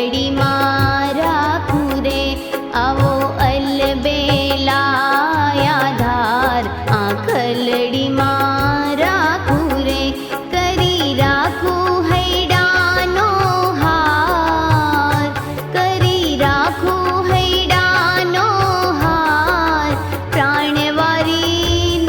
ઘડીમાં રાખું રે આવો અલબેલાયા ધાર આ ખલડીમાં રાખું રે કરી રાખું હૈડાનો હાર. કરી રાખું હૈડાનો હાર. પ્રાણવારી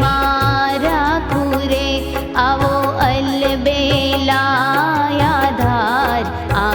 मा पूरे अो अलेलाधार आ